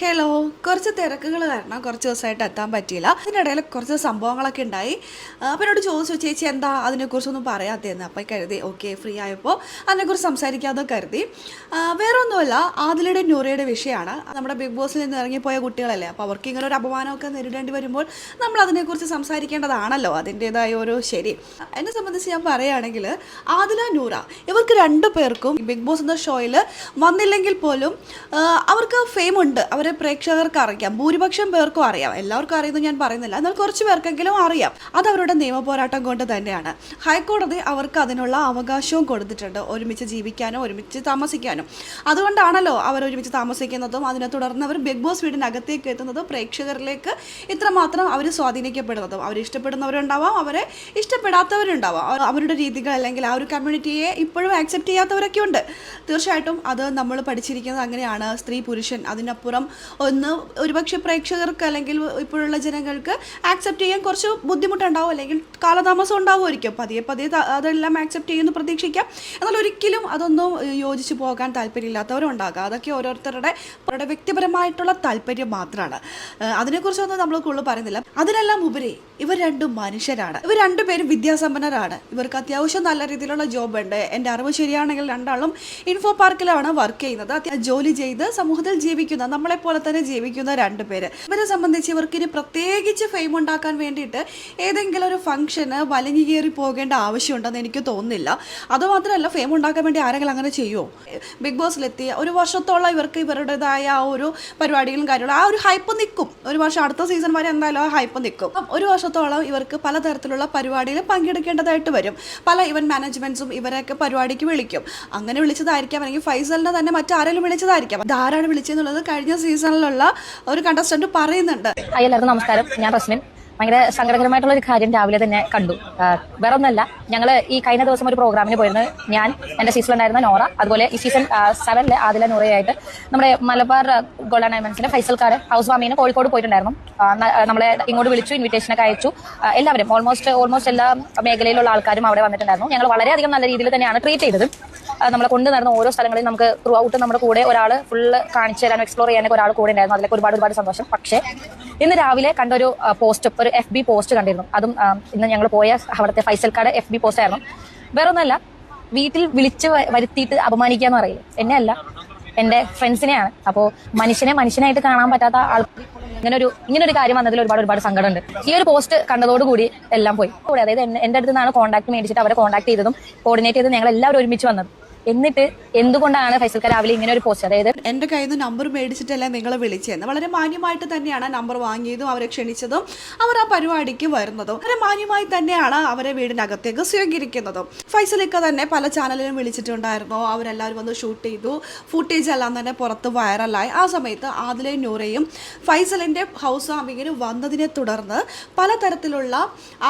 Hello കുറച്ച് തിരക്കുകൾ കാരണം കുറച്ച് ദിവസമായിട്ട് എത്താൻ പറ്റിയില്ല. അതിനിടയിൽ കുറച്ച് സംഭവങ്ങളൊക്കെ ഉണ്ടായി. അപ്പോൾ എന്നോട് ചോദിച്ചു ചേച്ചി എന്താ അതിനെക്കുറിച്ചൊന്നും പറയാത്തതെന്ന്? അപ്പോൾ കരുതി ഓക്കെ ഫ്രീ ആയപ്പോൾ അതിനെക്കുറിച്ച് സംസാരിക്കാതെ കരുതി. വേറൊന്നുമല്ല ആദിലയുടെ നൂറയുടെ വിഷയമാണ്. നമ്മുടെ ബിഗ് ബോസിൽ നിന്ന് ഇറങ്ങിപ്പോയ കുട്ടികളല്ലേ അപ്പോൾ അവർക്ക് ഇങ്ങനെ ഒരു അപമാനമൊക്കെ നേരിടേണ്ടി വരുമ്പോൾ നമ്മൾ അതിനെക്കുറിച്ച് സംസാരിക്കേണ്ടതാണല്ലോ അതിന്റേതായ ഒരു ശരി. എന്നെ സംബന്ധിച്ച് ഞാൻ പറയുകയാണെങ്കിൽ ആദില നൂറ ഇവർക്ക് രണ്ടു പേർക്കും ബിഗ് ബോസ് എന്ന ഷോയിൽ വന്നില്ലെങ്കിൽ പോലും അവർക്ക് ഫെയിം ഉണ്ട്. അവരെ പ്രേക്ഷകർക്ക് അറിയാം ഭൂരിപക്ഷം പേർക്കും അറിയാം. എല്ലാവർക്കും അറിയുന്നത് ഞാൻ പറയുന്നില്ല. എന്നാൽ കുറച്ച് പേർക്കെങ്കിലും അറിയാം. അത് അവരുടെ നിയമ പോരാട്ടം കൊണ്ട് തന്നെയാണ്. ഹൈക്കോടതി അവർക്ക് അതിനുള്ള അവകാശവും കൊടുത്തിട്ടുണ്ട്. ഒരുമിച്ച് ജീവിക്കാനും ഒരുമിച്ച് താമസിക്കാനും. അതുകൊണ്ടാണല്ലോ അവർ ഒരുമിച്ച് താമസിക്കുന്നതും അതിനെ തുടർന്ന് അവർ ബിഗ് ബോസ് വീടിനകത്തേക്ക് എത്തുന്നതും പ്രേക്ഷകരിലേക്ക് ഇത്രമാത്രം അവർ സ്വാധീനിക്കപ്പെടുന്നതും. അവർ ഇഷ്ടപ്പെടുന്നവരുണ്ടാവാം അവരെ ഇഷ്ടപ്പെടാത്തവരുണ്ടാവാം. അവരുടെ രീതികൾ അല്ലെങ്കിൽ ആ ഒരു കമ്മ്യൂണിറ്റിയെ ഇപ്പോഴും ആക്സെപ്റ്റ് ചെയ്യാത്തവരൊക്കെ ഉണ്ട്. തീർച്ചയായിട്ടും അത് നമ്മൾ പഠിച്ചിരിക്കുന്നത് അങ്ങനെയാണ്. സ്ത്രീ പുരുഷൻ അതിനപ്പുറം ഒന്ന് ഒരുപക്ഷെ പ്രേക്ഷകർക്ക് അല്ലെങ്കിൽ ഇപ്പോഴുള്ള ജനങ്ങൾക്ക് ആക്സെപ്റ്റ് ചെയ്യാൻ കുറച്ച് ബുദ്ധിമുട്ടുണ്ടാവും. അല്ലെങ്കിൽ കാലതാമസം ഉണ്ടാവുമായിരിക്കും. പതിയെ പതിയെ അതെല്ലാം ആക്സെപ്റ്റ് ചെയ്യുമെന്ന് പ്രതീക്ഷിക്കാം. എന്നാൽ ഒരിക്കലും അതൊന്നും യോജിച്ച് പോകാൻ താല്പര്യമില്ലാത്തവരും ഉണ്ടാകാം. അതൊക്കെ ഓരോരുത്തരുടെ അവരുടെ വ്യക്തിപരമായിട്ടുള്ള താല്പര്യം മാത്രമാണ് അതിനെക്കുറിച്ചൊന്നും നമ്മൾ കൂടുതൽ പറയുന്നില്ല. അതിനെല്ലാം ഉപരി ഇവർ രണ്ടും മനുഷ്യരാണ്. ഇവർ രണ്ടുപേരും വിദ്യാസമ്പന്നരാണ്. ഇവർക്ക് അത്യാവശ്യം നല്ല രീതിയിലുള്ള ജോബ് ഉണ്ട്. എന്റെ അറിവ് ശരിയാണെങ്കിൽ രണ്ടാളും ഇൻഫോ പാർക്കിലാണ് വർക്ക് ചെയ്യുന്നത്. ജോലി ചെയ്ത് സമൂഹത്തിൽ ജീവിക്കുന്ന നമ്മളെ പോലെ തന്നെ ജീവിക്കുന്ന രണ്ടുപേര് ഇവരെ സംബന്ധിച്ച് ഇവർക്ക് ഇനി പ്രത്യേകിച്ച് ഫെയിം ഉണ്ടാക്കാൻ വേണ്ടിയിട്ട് ഏതെങ്കിലും ഒരു ഫംഗ്ഷന് വലിഞ്ഞു കയറി പോകേണ്ട ആവശ്യമുണ്ടെന്ന് എനിക്ക് തോന്നുന്നില്ല. അതുമാത്രമല്ല ഫെയിം ഉണ്ടാക്കാൻ വേണ്ടി ആരെങ്കിലും അങ്ങനെ ചെയ്യുമോ ബിഗ് ബോസിലെത്തി ഒരു വർഷത്തോളം ഇവർക്ക് ഇവരുടേതായ ആ ഒരു പരിപാടികളും കാര്യങ്ങളും ആ ഒരു ഹൈപ്പ് നിൽക്കും ഒരു വർഷം അടുത്ത സീസൺ വരെ എന്തായാലും ആ ഹൈപ്പ് നിൽക്കും ഒരു വർഷത്തോളം ഇവർക്ക് പലതരത്തിലുള്ള പരിപാടിയിൽ പങ്കെടുക്കേണ്ടതായിട്ട് വരും. പല ഇവൻ മാനേജ്മെന്റ്സും ഇവരെയൊക്കെ പരിപാടിക്ക് വിളിക്കും. അങ്ങനെ വിളിച്ചതായിരിക്കാം അല്ലെങ്കിൽ ഫൈസലിനെ തന്നെ മറ്റാരെങ്കിലും വിളിച്ചതായിരിക്കാം. ആരാണ് വിളിച്ചെന്നുള്ളത് കഴിഞ്ഞ സീസണിലുള്ള ഒരു കണ്ടസ്റ്റന്റ് പറയുന്നുണ്ട്. എല്ലാവർക്കും നമസ്കാരം. ഞാൻ റസ്മിൻ. ഭയങ്കര സങ്കടകരമായിട്ടുള്ള ഒരു കാര്യം രാവിലെ തന്നെ കണ്ടു. വേറെ ഒന്നല്ല ഞങ്ങൾ ഈ കഴിഞ്ഞ ദിവസം ഒരു പ്രോഗ്രാമിന് പോയിരുന്നു. ഞാൻ എന്റെ സീസണിലുണ്ടായിരുന്ന നോറ അതുപോലെ ഈ സീസൺ സെവനിലെ ആദില നോറയായിട്ട് നമ്മുടെ മലബാർ ഗോൾഡ് ഡയമണ്ട്സിന്റെ ഫൈസൽക്കാർ ഹൗസ് വാമിന് കോഴിക്കോട് പോയിട്ടുണ്ടായിരുന്നു. നമ്മളെ ഇങ്ങോട്ട് വിളിച്ചു ഇൻവിറ്റേഷനൊക്കെ അയച്ചു. എല്ലാവരും ഓൾമോസ്റ്റ് ഓൾമോസ്റ്റ് എല്ലാ മേഖലയിലുള്ള ആൾക്കാരും അവിടെ വന്നിട്ടുണ്ടായിരുന്നു. ഞങ്ങൾ വളരെയധികം നല്ല രീതിയിൽ തന്നെയാണ് ട്രീറ്റ് ചെയ്തത്. നമ്മളെ കൊണ്ട് നടന്ന ഓരോ സ്ഥലങ്ങളിൽ നമുക്ക് ത്രൂ ഔട്ട് നമ്മുടെ കൂടെ ഒരാൾ ഫുള്ള് കാണിച്ചു തരാനും എക്സ്പ്ലോർ ചെയ്യാനൊക്കെ ഒരാൾ കൂടെ ഉണ്ടായിരുന്നു. അതിലൊക്കെ ഒരുപാട് ഒരുപാട് സന്തോഷം. പക്ഷേ ഇന്ന് രാവിലെ കണ്ട ഒരു പോസ്റ്റ് ഒരു എഫ് ബി പോസ്റ്റ് കണ്ടിരുന്നു. അതും ഇന്ന് ഞങ്ങൾ പോയ അവിടുത്തെ ഫൈസൽക്കാട് എഫ് ബി പോസ്റ്റ് ആയിരുന്നു. വേറൊന്നല്ല വീട്ടിൽ വിളിച്ച് വരുത്തിയിട്ട് അപമാനിക്കുക എന്ന് പറയില്ല? എന്നെ അല്ല എന്റെ ഫ്രണ്ട്സിനെയാണ് അപ്പോൾ മനുഷ്യനെ മനുഷ്യനായിട്ട് കാണാൻ പറ്റാത്ത ആൾ ഇങ്ങനെ ഒരു ഇങ്ങനെ ഒരു കാര്യം വന്നതിൽ ഒരുപാട് ഒരുപാട് സങ്കടമുണ്ട്. ഈ ഒരു പോസ്റ്റ് കണ്ടതോടുകൂടി എല്ലാം പോയി. കൂടെ അതായത് എന്റെ അടുത്ത് നിന്നാണ് കോൺടാക്ട് മേടിച്ചിട്ട് അവരെ കോൺടാക്ട് ചെയ്തതും കോർഡിനേറ്റ് ചെയ്ത് ഞങ്ങൾ എല്ലാവരും ഒരുമിച്ച് വന്നത്. എന്നിട്ട് എന്തുകൊണ്ടാണ് ഫൈസൽക്ക രാവിലെ ഇങ്ങനെ ഒരു പോസ്റ്റ് അതായത് എന്റെ കയ്യിൽ നിന്ന് നമ്പർ മേടിച്ചിട്ടല്ല നിങ്ങളെ വിളിച്ചതെന്ന് വളരെ മാന്യമായിട്ട് തന്നെയാണ് നമ്പർ വാങ്ങിയതും അവരെ ക്ഷണിച്ചതും അവർ ആ പരിപാടിക്ക് വരുന്നതും. വളരെ മാന്യമായി തന്നെയാണ് അവരെ വീടിനകത്തേക്ക് സ്വീകരിക്കുന്നതും. ഫൈസലിക്ക തന്നെ പല ചാനലിലും വിളിച്ചിട്ടുണ്ടായിരുന്നു. അവരെല്ലാവരും വന്ന് ഷൂട്ട് ചെയ്തു. ഫുട്ടേജ് എല്ലാം തന്നെ പുറത്ത് വൈറലായി ആ സമയത്ത് ആദിലെ നൂറയും ഫൈസലിന്റെ ഹൗസ് വാമിങ്ങിന് വന്നതിനെ തുടർന്ന് പലതരത്തിലുള്ള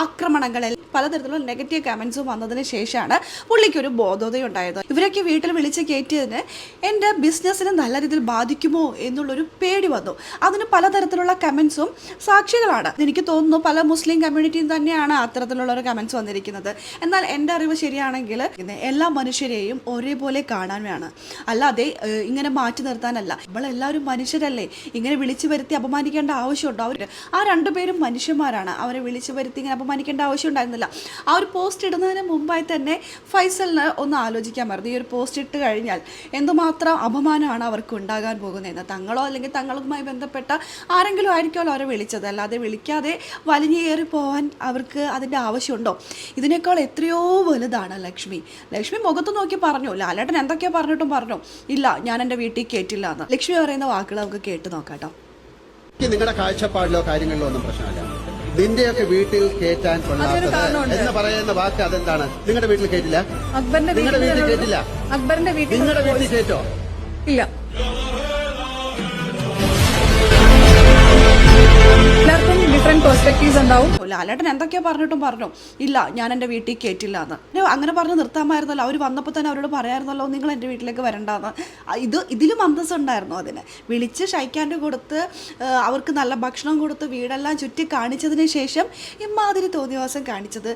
ആക്രമണങ്ങളിൽ പലതരത്തിലുള്ള നെഗറ്റീവ് കമൻസും വന്നതിന് ശേഷമാണ് പുള്ളിക്കൊരു ബോധതയുണ്ടായത് ഇവരൊക്കെ വീട്ടിൽ വിളിച്ച് കയറ്റിയതിന് എന്റെ ബിസിനസ്സിനെ നല്ല രീതിയിൽ ബാധിക്കുമോ എന്നുള്ളൊരു പേടി വന്നു. അതിന് പലതരത്തിലുള്ള കമൻസും സാക്ഷികളാണ്. എനിക്ക് തോന്നുന്നു പല മുസ്ലിം കമ്മ്യൂണിറ്റിയും തന്നെയാണ് അത്തരത്തിലുള്ള ഒരു കമൻസ് വന്നിരിക്കുന്നത്. എന്നാൽ എന്റെ അറിവ് ശരിയാണെങ്കിൽ എല്ലാ മനുഷ്യരെയും ഒരേപോലെ കാണാൻ വേണം. അല്ലാതെ ഇങ്ങനെ മാറ്റി നിർത്താനല്ല. നമ്മളെല്ലാവരും മനുഷ്യരല്ലേ. ഇങ്ങനെ വിളിച്ചു വരുത്തി അപമാനിക്കേണ്ട ആവശ്യമുണ്ടോ. അവർ ആ രണ്ടുപേരും മനുഷ്യന്മാരാണ്. അവരെ വിളിച്ചു വരുത്തി ഇങ്ങനെ അപമാനിക്കേണ്ട ആവശ്യം ഉണ്ടായിരുന്നില്ല ആ ഒരു പോസ്റ്റ് ഇടുന്നതിന് മുമ്പായി തന്നെ ഫൈസലിന് ഒന്ന് ആലോചിക്കാൻ പറഞ്ഞു ഈ ഒരു പോസ്റ്റ് ഇട്ട് കഴിഞ്ഞാൽ എന്തുമാത്രം അപമാനമാണ് അവർക്ക് ഉണ്ടാകാൻ പോകുന്നതെന്ന്. തങ്ങളോ അല്ലെങ്കിൽ തങ്ങളുമായി ബന്ധപ്പെട്ട ആരെങ്കിലും ആയിരിക്കുമല്ലോ അവരെ വിളിച്ചത്. അല്ലാതെ വിളിക്കാതെ വലിഞ്ഞേറി പോകാൻ അവർക്ക് അതിന്റെ ആവശ്യമുണ്ടോ? ഇതിനേക്കാൾ എത്രയോ വലുതാണ് ലക്ഷ്മി. ലക്ഷ്മി മുഖത്ത് നോക്കി പറഞ്ഞു. ലാലേട്ടൻ എന്തൊക്കെയോ പറഞ്ഞിട്ടും പറഞ്ഞു. ഇല്ല ഞാൻ എന്റെ വീട്ടിൽ കേട്ടില്ല എന്ന്. ലക്ഷ്മി പറയുന്ന വാക്കുകൾ നമുക്ക് കേട്ട് നോക്കാം കേട്ടോ. നിങ്ങളുടെ കാഴ്ചപ്പാടിലോ കാര്യങ്ങളിലോ ഒന്നും പ്രശ്നമില്ല. നിന്റെയൊക്കെ വീട്ടിൽ കേറ്റാൻ കൊള്ളാത്തത് എന്ന് പറയുന്ന വാക്ക് അതെന്താണ്? നിങ്ങളുടെ വീട്ടിൽ കേട്ടില്ല അക്ബറിന്റെ നിങ്ങളുടെ വീട്ടിൽ കേട്ടില്ല കയറ്റില്ല അക്ബറിന്റെ വീട്ടിൽ നിങ്ങളുടെ വീട്ടിൽ കേറ്റോ? ഇല്ല. ഡിഫറെന്റ് പെർസ്പെക്ടീവ്സ് ഉണ്ടാവും. ലാലേട്ടൻ എന്തൊക്കെയാ പറഞ്ഞിട്ടും പറഞ്ഞു. ഇല്ല ഞാൻ എന്റെ വീട്ടിൽ കയറ്റില്ല എന്ന് അങ്ങനെ പറഞ്ഞ് നിർത്താമായിരുന്നല്ലോ. അവർ വന്നപ്പോൾ തന്നെ അവരോട് പറയായിരുന്നല്ലോ നിങ്ങൾ എന്റെ വീട്ടിലേക്ക് വരണ്ടെന്ന്. ഇത് ഇതിലും അന്തസ്സുണ്ടായിരുന്നു അതിന്. വിളിച്ച് ഷൈക്കാന്റെ കൊടുത്ത് അവർക്ക് നല്ല ഭക്ഷണം കൊടുത്ത് വീടെല്ലാം ചുറ്റി കാണിച്ചതിന് ശേഷം ഇമാതിരി തോന്നിവാസം കാണിച്ചത്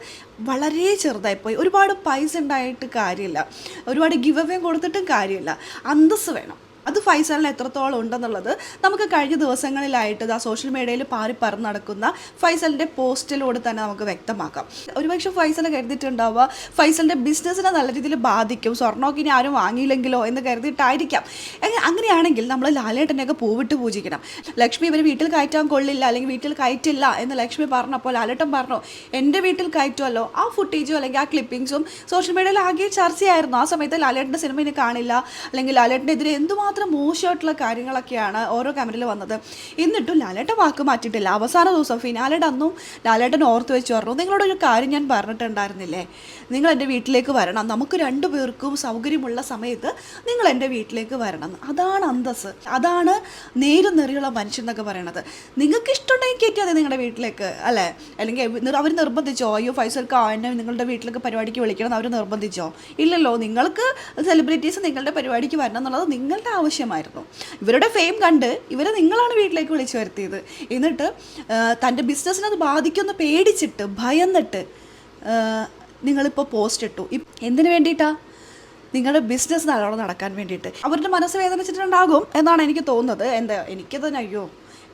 വളരെ ചെറുതായിപ്പോയി ഒരുപാട് പൈസ ഉണ്ടായിട്ട് കാര്യമില്ല. ഒരുപാട് ഗിവ് അവേ കൊടുത്തിട്ടും കാര്യമില്ല. അന്തസ്സ് വേണം. അത് ഫൈസലിന് എത്രത്തോളം ഉണ്ടെന്നുള്ളത് നമുക്ക് കഴിഞ്ഞ ദിവസങ്ങളിലായിട്ട് ആ സോഷ്യൽ മീഡിയയിൽ പാറി പറന്ന് നടക്കുന്ന ഫൈസലിന്റെ പോസ്റ്റിലൂടെ തന്നെ നമുക്ക് വ്യക്തമാക്കാം. ഒരുപക്ഷെ ഫൈസൽ കരുതിയിട്ടുണ്ടാവുക ഫൈസലിന്റെ ബിസിനസ്സിനെ നല്ല രീതിയിൽ ബാധിക്കും സ്വർണമൊക്കെ ഇനി ആരും വാങ്ങിയില്ലെങ്കിലോ എന്ന് കരുതിയിട്ടായിരിക്കാം. അങ്ങ- അങ്ങനെയാണെങ്കിൽ നമ്മൾ ലാലേട്ടനെയൊക്കെ പൂവിട്ട് പൂജിക്കണം. ലക്ഷ്മി ഇവർ വീട്ടിൽ കയറ്റാൻ കൊള്ളില്ല അല്ലെങ്കിൽ വീട്ടിൽ കയറ്റില്ല എന്ന് ലക്ഷ്മി പറഞ്ഞപ്പോൾ ലാലേട്ടൻ പറഞ്ഞു എന്റെ വീട്ടിൽ കയറ്റുമല്ലോ ആ ഫുട്ടേജും അല്ലെങ്കിൽ ആ ക്ലിപ്പിങ്സും സോഷ്യൽ മീഡിയയിൽ ആകെ ചർച്ചയായിരുന്നു. ആ സമയത്ത് ലാലേട്ടന്റെ സിനിമ ഇനി കാണില്ല അല്ലെങ്കിൽ എതിരെ എന്തുമാത്രം മോശമായിട്ടുള്ള കാര്യങ്ങളൊക്കെയാണ് ഓരോ ക്യാമറയിൽ വന്നത്. എന്നിട്ടും ലാലേട്ടൻ വാക്ക് മാറ്റിയിട്ടില്ല. അവസാന ദിവസം ഫിനാലയുടെ അന്നും ലാലേട്ടൻ ഓർത്ത് വെച്ച് പറഞ്ഞു നിങ്ങളോടൊരു കാര്യം ഞാൻ പറഞ്ഞിട്ടുണ്ടായിരുന്നില്ലേ? നിങ്ങൾ എന്റെ വീട്ടിലേക്ക് വരണം. നമുക്ക് രണ്ടു പേർക്കും സൗകര്യമുള്ള സമയത്ത് നിങ്ങൾ എന്റെ വീട്ടിലേക്ക് വരണം. അതാണ് അന്തസ് അതാണ് നേരും നെറിയുള്ള മനുഷ്യൻ എന്നൊക്കെ പറയണത്. നിങ്ങൾക്ക് ഇഷ്ടമുണ്ടെങ്കിൽ കയറ്റിയാൽ നിങ്ങളുടെ വീട്ടിലേക്ക് അല്ലേ? അല്ലെങ്കിൽ അവർ നിർബന്ധിച്ചോ? അയ്യോ ഫൈസൽക്ക് എന്നെ നിങ്ങളുടെ വീട്ടിലേക്ക് പരിപാടിക്ക് വിളിക്കണം അവർ നിർബന്ധിച്ചോ? ഇല്ലല്ലോ. നിങ്ങൾക്ക് സെലിബ്രിറ്റീസ് നിങ്ങളുടെ പരിപാടിക്ക് വരണം എന്നുള്ളത് നിങ്ങളുടെ ആവശ്യമായിരുന്നു. ഇവരുടെ ഫെയിം കണ്ട് ഇവരെ നിങ്ങളാണ് വീട്ടിലേക്ക് വിളിച്ചു വരുത്തിയത്. എന്നിട്ട് തന്റെ ബിസിനസ്സിനെ അത് ബാധിക്കുമെന്ന് പേടിച്ചിട്ട് ഭയന്നിട്ട് നിങ്ങളിപ്പോൾ പോസ്റ്റ് ഇട്ടു. എന്തിനു വേണ്ടിയിട്ടാ? നിങ്ങളുടെ ബിസിനസ് നല്ലോണം നടക്കാൻ വേണ്ടിയിട്ട്. അവരുടെ മനസ്സ് വേദനിച്ചിട്ടുണ്ടാകും എന്നാണ് എനിക്ക് തോന്നുന്നത്. എന്താ എനിക്ക് തന്നെ അയ്യോ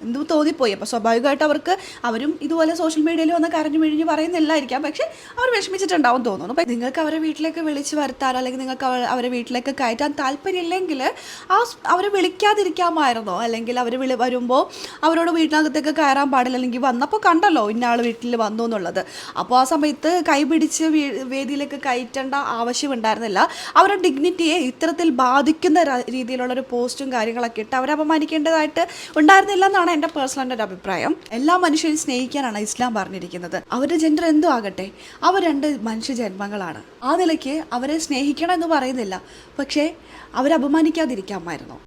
എന്തോ തോന്നിപ്പോയി. അപ്പോൾ സ്വാഭാവികമായിട്ട് അവർക്ക് അവരും ഇതുപോലെ സോഷ്യൽ മീഡിയയിൽ വന്ന് കരഞ്ഞു മിഴിഞ്ഞ് പറയുന്നില്ലായിരിക്കാം പക്ഷേ അവർ വിഷമിച്ചിട്ടുണ്ടാവും തോന്നുന്നു. അപ്പം നിങ്ങൾക്ക് അവരെ വീട്ടിലേക്ക് വിളിച്ച് വരുത്താൻ അല്ലെങ്കിൽ നിങ്ങൾക്ക് അവ- അവരെ വീട്ടിലേക്ക് കയറ്റാൻ താല്പര്യമില്ലെങ്കിൽ ആ അവരെ വിളിക്കാതിരിക്കാമായിരുന്നോ? അല്ലെങ്കിൽ അവർ വിളി വരുമ്പോൾ അവരോട് വീട്ടിനകത്തേക്ക് കയറാൻ പാടില്ല അല്ലെങ്കിൽ വന്നപ്പോൾ കണ്ടല്ലോ ഇന്നയാൾ വീട്ടിൽ വന്നു എന്നുള്ളത്. അപ്പോൾ ആ സമയത്ത് കൈപിടിച്ച് വേദിയിലേക്ക് കയറ്റേണ്ട ആവശ്യമുണ്ടായിരുന്നില്ല. അവരുടെ ഡിഗ്നിറ്റിയെ ഇത്തരത്തിൽ ബാധിക്കുന്ന രീതിയിലുള്ള ഒരു പോസ്റ്റും കാര്യങ്ങളൊക്കെ ഇട്ട് അവരെ അപമാനിക്കേണ്ടതായിട്ട് ഉണ്ടായിരുന്നില്ല എന്നാണ് എന്റെ പേഴ്സണൽ ഒരു അഭിപ്രായം. എല്ലാ മനുഷ്യരും സ്നേഹിക്കാനാണ് ഇസ്ലാം പറഞ്ഞിരിക്കുന്നത്. അവരുടെ ജെൻഡർ എന്തോ ആകട്ടെ അവർ രണ്ട് മനുഷ്യ ജന്മങ്ങളാണ്. ആ നിലയ്ക്ക് അവരെ സ്നേഹിക്കണം എന്ന് പറയുന്നില്ല. പക്ഷേ അവരെ അപമാനിക്കാതിരിക്കാമായിരുന്നു.